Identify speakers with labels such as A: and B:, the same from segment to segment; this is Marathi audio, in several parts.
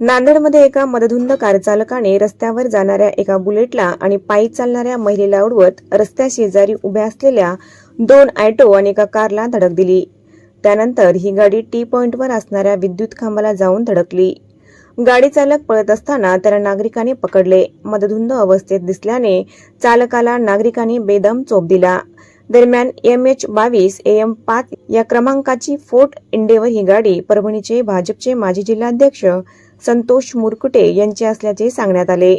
A: नांदेडमध्ये एका मदधुंद कार चालकाने रस्त्यावर जाणाऱ्या एका बुलेटला आणि पायी चालणाऱ्या महिलेला उडवत रस्त्या शेजारी उभ्या असलेल्या दोन ऑटो आणि एका कारला धडक दिली. त्यानंतर ही गाडी टी पॉइंटवर असणाऱ्या विद्युत खांबाला जाऊन धडकली. गाडी चालक पळत असताना त्याला नागरिकांनी पकडले. मदधुंद अवस्थेत दिसल्याने चालकाला नागरिकांनी बेदम चोप दिला. दरम्यान एम एच बावीस एम पाच या क्रमांकाची फोर्ट इंडेवर ही गाडी परभणीचे भाजपचे माजी जिल्हाध्यक्ष संतोष मुरकुटे यांची असल्याचे सांगण्यात आले.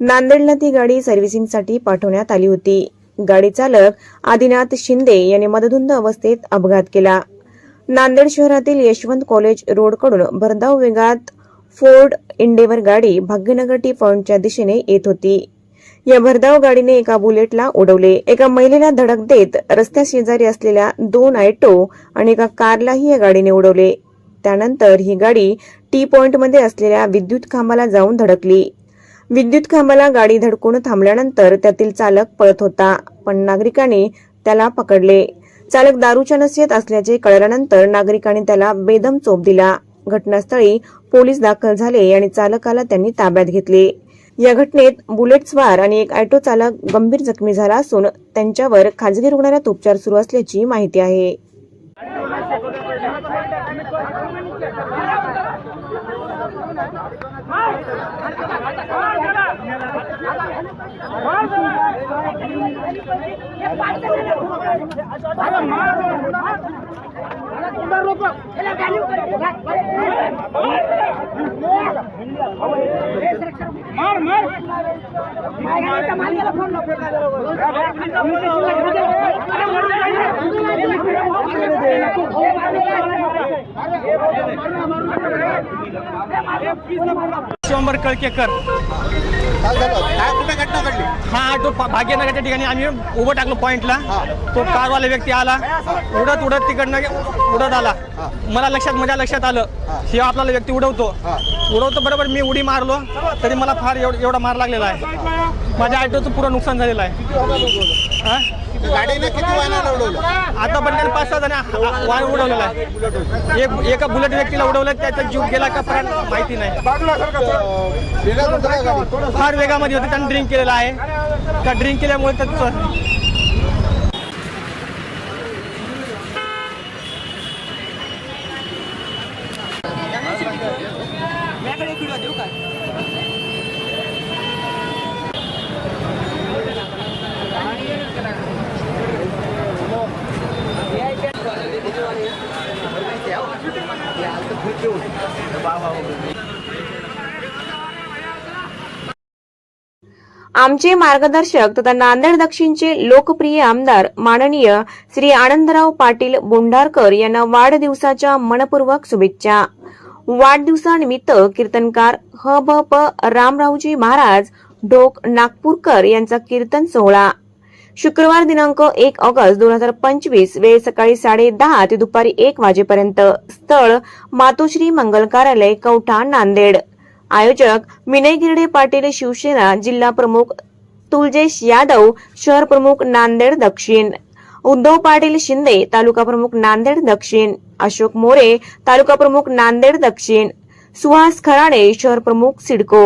A: नांदेडला ती गाडी सर्व्हिसिंगसाठी पाठवण्यात आली होती. गाडी चालक आदिनाथ शिंदे यांनी मदधुंद अवस्थेत अपघात केला. नांदेड शहरातील यशवंत कॉलेज रोडकडून भरधाव वेगात फोर्ड इंडेवर गाडी भाग्यनगर टी पॉइंटच्या दिशेने येत होती. या भरधाव गाडीने एका बुलेटला उडवले. एका महिलेला धडक देत रस्त्या शेजारी असलेल्या दोन आयटो आणि एका कारलाही या गाडीने उडवले. त्यानंतर ही गाडी टी पॉइंटमध्ये असलेल्या विद्युत खांबाला जाऊन धडकली. विद्युत खांबाला गाडी धडकून थांबल्यानंतर त्यातील चालक पळत होता पण नागरिकांनी त्याला पकडले. चालक दारूच्या नसेत असल्याचे कळल्यानंतर नागरिकांनी त्याला बेदम चोप दिला. घटनास्थळी पोलीस दाखल झाले आणि चालकाला त्यांनी ताब्यात घेतले. या घटनेत बुलेट स्वार आणि एक ऑटो चालक गंभीर जखमी झाला असून त्यांच्यावर खाजगी रुग्णालयात उपचार सुरू असल्याची माहिती आहे.
B: मार मार शंभर कळकेकर.
C: काय घटना घडली?
B: हा ऑटो भाग्यनगरच्या ठिकाणी आम्ही उभं टाकलो पॉइंटला. तो कारवाला व्यक्ती आला. उडत उडत तिकडनं उडत आला. मला लक्षात माझ्या लक्षात आलं. हे. आपल्याला व्यक्ती उडवतो. उडवतो बरोबर मी उडी मारलो तरी मला फार एवढ- मार लागलेला आहे. माझ्या ऑटोचं पुरं नुकसान झालेलं आहे?
C: गाडीने किती वाहनाला उडवलं
B: आतापर्यंत पाच सहा जण वाहन उडवलेलं आहे. एक एका बुलेट व्यक्तीला उडवलं त्याचा जीव गेला का पर्यंत माहिती नाही. फार वेगामध्ये होते त्यांनी ड्रिंक केलेलं आहे. त्या ड्रिंक केल्यामुळे त्याचं
A: आमचे मार्गदर्शक तथा नांदेड दक्षिणचे लोकप्रिय आमदार माननीय श्री आनंदराव पाटील बोंढारकर यांना वाढदिवसाच्या मनपूर्वक शुभेच्छा. वाढदिवसानिमित्त कीर्तनकार ह भ प रामरावजी महाराज ढोक नागपूरकर यांचा कीर्तन सोहळा. शुक्रवार दिनांक एक ऑगस्ट दोन हजार पंचवीस वेळ सकाळी साडे दहा ते दुपारी एक वाजेपर्यंत स्थळ मातोश्री मंगल कार्यालय कवठा नांदेड. आयोजक विनय गिरडे पाटील शिवसेना जिल्हा प्रमुख तुलजेश यादव शहर प्रमुख नांदेड दक्षिण. उद्धव पाटील शिंदे तालुका प्रमुख नांदेड दक्षिण. अशोक मोरे तालुका प्रमुख नांदेड दक्षिण. सुहास खराडे शहर प्रमुख सिडको.